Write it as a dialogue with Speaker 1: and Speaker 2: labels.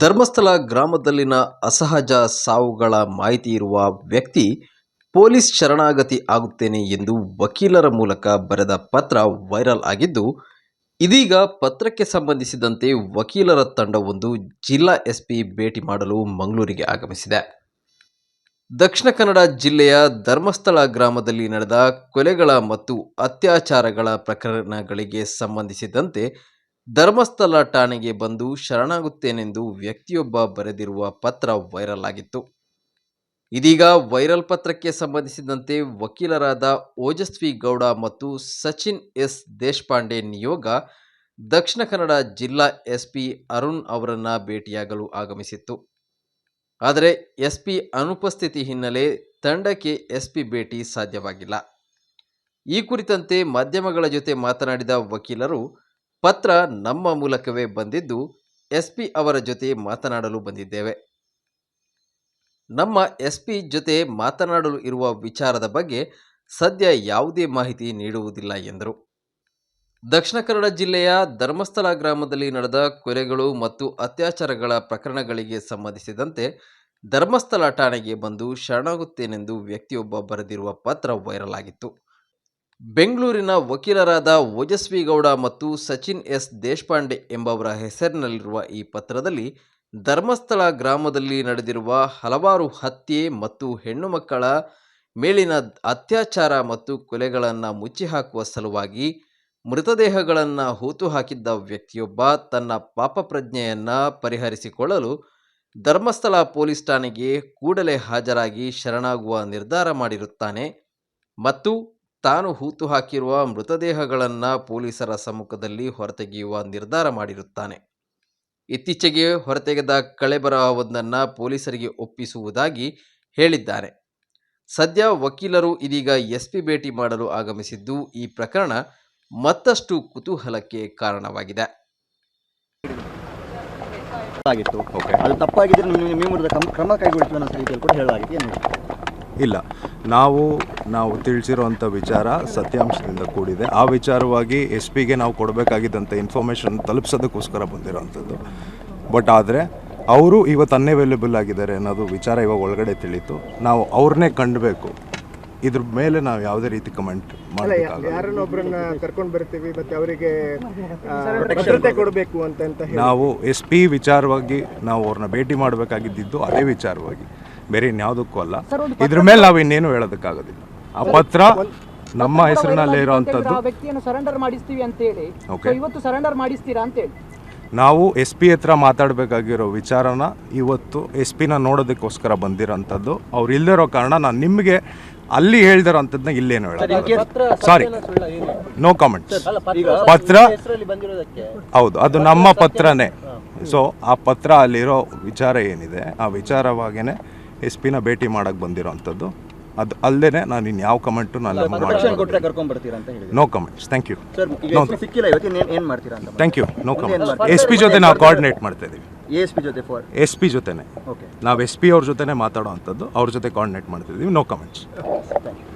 Speaker 1: ಧರ್ಮಸ್ಥಳ ಗ್ರಾಮದಲ್ಲಿನ ಅಸಹಜ ಸಾವುಗಳ ಮಾಹಿತಿ ಇರುವ ವ್ಯಕ್ತಿ, ಪೊಲೀಸ್ ಶರಣಾಗತಿ ಆಗುತ್ತೇನೆ ಎಂದು ವಕೀಲರ ಮೂಲಕ ಬರೆದ ಪತ್ರ ವೈರಲ್ ಆಗಿದ್ದು, ಇದೀಗ ಪತ್ರಕ್ಕೆ ಸಂಬಂಧಿಸಿದಂತೆ ವಕೀಲರ ತಂಡವೊಂದು ಜಿಲ್ಲಾ ಎಸ್ಪಿ ಭೇಟಿ ಮಾಡಲು ಮಂಗಳೂರಿಗೆ ಆಗಮಿಸಿದೆ. ದಕ್ಷಿಣ ಕನ್ನಡ ಜಿಲ್ಲೆಯ ಧರ್ಮಸ್ಥಳ ಗ್ರಾಮದಲ್ಲಿ ನಡೆದ ಕೊಲೆಗಳ ಮತ್ತು ಅತ್ಯಾಚಾರಗಳ ಪ್ರಕರಣಗಳಿಗೆ ಸಂಬಂಧಿಸಿದಂತೆ ಧರ್ಮಸ್ಥಳ ಠಾಣೆಗೆ ಬಂದು ಶರಣಾಗುತ್ತೇನೆಂದು ವ್ಯಕ್ತಿಯೊಬ್ಬ ಬರೆದಿರುವ ಪತ್ರ ವೈರಲ್ ಆಗಿತ್ತು. ಇದೀಗ ವೈರಲ್ ಪತ್ರಕ್ಕೆ ಸಂಬಂಧಿಸಿದಂತೆ ವಕೀಲರಾದ ಓಜಸ್ವಿ ಗೌಡ ಮತ್ತು ಸಚಿನ್ ಎಸ್ ದೇಶಪಾಂಡೆ ನಿಯೋಗ, ದಕ್ಷಿಣ ಕನ್ನಡ ಜಿಲ್ಲಾ ಎಸ್ಪಿ ಅರುಣ್ ಅವರನ್ನ ಭೇಟಿಯಾಗಲು ಆಗಮಿಸಿತ್ತು. ಆದರೆ ಎಸ್ಪಿ ಅನುಪಸ್ಥಿತಿ ಹಿನ್ನೆಲೆ ತಂಡಕ್ಕೆ ಎಸ್ಪಿ ಭೇಟಿ ಸಾಧ್ಯವಾಗಿಲ್ಲ. ಈ ಕುರಿತಂತೆ ಮಾಧ್ಯಮಗಳ ಜೊತೆ ಮಾತನಾಡಿದ ವಕೀಲರು ಪತ್ರ ನಮ್ಮ ಮೂಲಕವೇ ಬಂದಿದ್ದು ಎಸ್ಪಿ ಅವರ ಜೊತೆ ಮಾತನಾಡಲು ಬಂದಿದ್ದೇವೆ. ನಮ್ಮ ಎಸ್ಪಿ ಜೊತೆ ಮಾತನಾಡಲು ಇರುವ ವಿಚಾರದ ಬಗ್ಗೆ ಸದ್ಯ ಯಾವುದೇ ಮಾಹಿತಿ ನೀಡುವುದಿಲ್ಲ ಎಂದರು. ದಕ್ಷಿಣ ಕನ್ನಡ ಜಿಲ್ಲೆಯ ಧರ್ಮಸ್ಥಳ ಗ್ರಾಮದಲ್ಲಿ ನಡೆದ ಕೊಲೆಗಳು ಮತ್ತು ಅತ್ಯಾಚಾರಗಳ ಪ್ರಕರಣಗಳಿಗೆ ಸಂಬಂಧಿಸಿದಂತೆ ಧರ್ಮಸ್ಥಳ ಠಾಣೆಗೆ ಬಂದು ಶರಣಾಗುತ್ತೇನೆಂದು ವ್ಯಕ್ತಿಯೊಬ್ಬ ಬರೆದಿರುವ ಪತ್ರ ವೈರಲ್ ಆಗಿತ್ತು. ಬೆಂಗಳೂರಿನ ವಕೀಲರಾದ ಓಜಸ್ವಿ ಗೌಡ ಮತ್ತು ಸಚಿನ್ ಎಸ್ ದೇಶಪಾಂಡೆ ಎಂಬವರ ಹೆಸರಿನಲ್ಲಿರುವ ಈ ಪತ್ರದಲ್ಲಿ ಧರ್ಮಸ್ಥಳ ಗ್ರಾಮದಲ್ಲಿ ನಡೆದಿರುವ ಹಲವಾರು ಹತ್ಯೆ ಮತ್ತು ಹೆಣ್ಣು ಮಕ್ಕಳ ಮೇಲಿನ ಅತ್ಯಾಚಾರ ಮತ್ತು ಕೊಲೆಗಳನ್ನು ಮುಚ್ಚಿಹಾಕುವ ಸಲುವಾಗಿ ಮೃತದೇಹಗಳನ್ನು ಹೂತು ಹಾಕಿದ್ದ ವ್ಯಕ್ತಿಯೊಬ್ಬ ತನ್ನ ಪಾಪಪ್ರಜ್ಞೆಯನ್ನು ಪರಿಹರಿಸಿಕೊಳ್ಳಲು ಧರ್ಮಸ್ಥಳ ಪೊಲೀಸ್ ಠಾಣೆಗೆ ಕೂಡಲೇ ಹಾಜರಾಗಿ ಶರಣಾಗುವ ನಿರ್ಧಾರ ಮಾಡಿರುತ್ತಾನೆ. ಮತ್ತು ತಾನು ಹೂತು ಹಾಕಿರುವ ಮೃತದೇಹಗಳನ್ನು ಪೊಲೀಸರ ಸಮ್ಮುಖದಲ್ಲಿ ಹೊರತೆಗೆಯುವ ನಿರ್ಧಾರ ಮಾಡಿರುತ್ತಾನೆ. ಇತ್ತೀಚೆಗೆ ಹೊರತೆಗೆದ ಕಳೆಬರವೊಂದನ್ನು ಪೊಲೀಸರಿಗೆ ಒಪ್ಪಿಸುವುದಾಗಿ ಹೇಳಿದ್ದಾರೆ. ಸದ್ಯ ವಕೀಲರು ಇದೀಗ ಎಸ್ಪಿ ಭೇಟಿ ಮಾಡಲು ಆಗಮಿಸಿದ್ದು ಈ ಪ್ರಕರಣ ಮತ್ತಷ್ಟು ಕುತೂಹಲಕ್ಕೆ ಕಾರಣವಾಗಿದೆ.
Speaker 2: ಆಗಿತ್ತು. ಅದು ತಪ್ಪಾಗಿದ್ರೆ ನಿಮ್ಮ ನಿಮ್ಮ ವಿರುದ್ಧ ಕ್ರಮ- ಕ್ರಮ ಅನ್ನೋ ರೀತಿಯಲ್ಲಿ ಕೂಡ ಹೇಳಲಾಗಿದೆ.
Speaker 3: ಇಲ್ಲ. ನಾವು ನಾವು ತಿಳಿಸಿರುವಂಥ ವಿಚಾರ ಸತ್ಯಾಂಶದಿಂದ ಕೂಡಿದೆ. ಆ ವಿಚಾರವಾಗಿ ಎಸ್ ಪಿಗೆ ನಾವು ಕೊಡಬೇಕಾಗಿದ್ದಂಥ ಇನ್ಫಾರ್ಮೇಷನ್ ತಲುಪಿಸೋದಕ್ಕೋಸ್ಕರ ಬಂದಿರೋವಂಥದ್ದು. ಬಟ್ ಆದರೆ ಅವರು ಇವತ್ತು ಅನ್ಅವೈಲೇಬಲ್ ಆಗಿದ್ದಾರೆ ಅನ್ನೋದು ವಿಚಾರ ಇವಾಗ ಒಳಗಡೆ ತಿಳಿತು. ನಾವು ಅವ್ರನ್ನೇ ಕಂಡಬೇಕು. ಇದ್ರ ಮೇಲೆ ನಾವು ಯಾವುದೇ ರೀತಿ ಕಮೆಂಟ್
Speaker 4: ಯಾರನ್ನೊಬ್ಬರನ್ನ ಕರ್ಕೊಂಡು ಬರ್ತೀವಿ ಮತ್ತೆ ಅವರಿಗೆ ಭದ್ರತೆ ಕೊಡಬೇಕು. ಅಂತ ಅಂತ ಹೇಳಿ.
Speaker 3: ನಾವು ಎಸ್ ಪಿ ವಿಚಾರವಾಗಿ ನಾವು ಅವ್ರನ್ನ ಭೇಟಿ ಮಾಡಬೇಕಾಗಿದ್ದು ಅದೇ ವಿಚಾರವಾಗಿ. ಬೇರೆ ಇನ್ಯಾವುದಕ್ಕೂ ಅಲ್ಲ. ಇದ್ರ ಮೇಲೆ ನಾವು ಇನ್ನೇನು ಹೇಳೋದಕ್ಕಾಗೋದಿಲ್ಲ. ಆ ಪತ್ರ ನಮ್ಮ ಹೆಸರಿನಲ್ಲಿ
Speaker 5: ಇರುವಂತದ್ದು ವ್ಯಕ್ತಿಯನ್ನು ಸರೆಂಡರ್ ಮಾಡಿಸ್ತೀವಿ ಅಂತ ಹೇಳಿ. ಇವತ್ತು ಸರೆಂಡರ್ ಮಾಡಿಸ್ತೀರಾ ಅಂತ ಹೇಳಿ
Speaker 3: ನಾವು ಎಸ್ ಪಿ ಹತ್ರ ಮಾತಾಡಬೇಕಾಗಿರೋ ವಿಚಾರನ ಇವತ್ತು ಎಸ್ ಪಿನ ನೋಡೋದಕ್ಕೋಸ್ಕರ ಬಂದಿರೋಂಥದ್ದು. ಅವ್ರು ಇಲ್ಲದಿರೋ ಕಾರಣ ನಾನು ನಿಮಗೆ ಅಲ್ಲಿ ಹೇಳಿದಿರೋಂಥದ್ದನ್ನ ಇಲ್ಲೇನು ಹೇಳೋದು. ಸಾರಿ ನೋ ಕಾಮೆಂಟ್ಸ್ ಪತ್ರ
Speaker 2: ಹೆಸರಲ್ಲಿ ಬಂದಿರೋದಕ್ಕೆ.
Speaker 3: ಹೌದು ಅದು ನಮ್ಮ ಪತ್ರನೇ. ಸೊ ಆ ಪತ್ರ ಅಲ್ಲಿರೋ ವಿಚಾರ ಏನಿದೆ? ಆ ವಿಚಾರವಾಗೇ ಎಸ್ ಪಿನ ಭೇಟಿ ಮಾಡಕ್ಕೆ ಬಂದಿರೋವಂಥದ್ದು ಅದು ಅಲ್ಲದೆ ನಾನು ಇನ್ಯಾವ ಕಮೆಂಟು ನಾನು no comments thank you thank you no
Speaker 2: comment
Speaker 3: S P ಜೊತೆ ನಾವು ಕೋಆರ್ಡಿನೇಟ್ ಮಾಡ್ತಾ ಇದ್ದೀವಿ
Speaker 2: ಎಸ್ ಪಿ ಜೊತೆ ಫಾರ್
Speaker 3: ಎಸ್ ಪಿ ಜೊತೆನೆ.
Speaker 2: ಓಕೆ
Speaker 3: ನಾವು ಎಸ್ ಪಿ ಅವ್ರ ಜೊತೆನೇ ಮಾತಾಡೋ ಅಂಥದ್ದು ಅವ್ರ ಜೊತೆ ಕೋಆರ್ಡಿನೇಟ್ ಮಾಡ್ತಿದ್ದೀವಿ ನೋ ಕಮೆಂಟ್ಸ್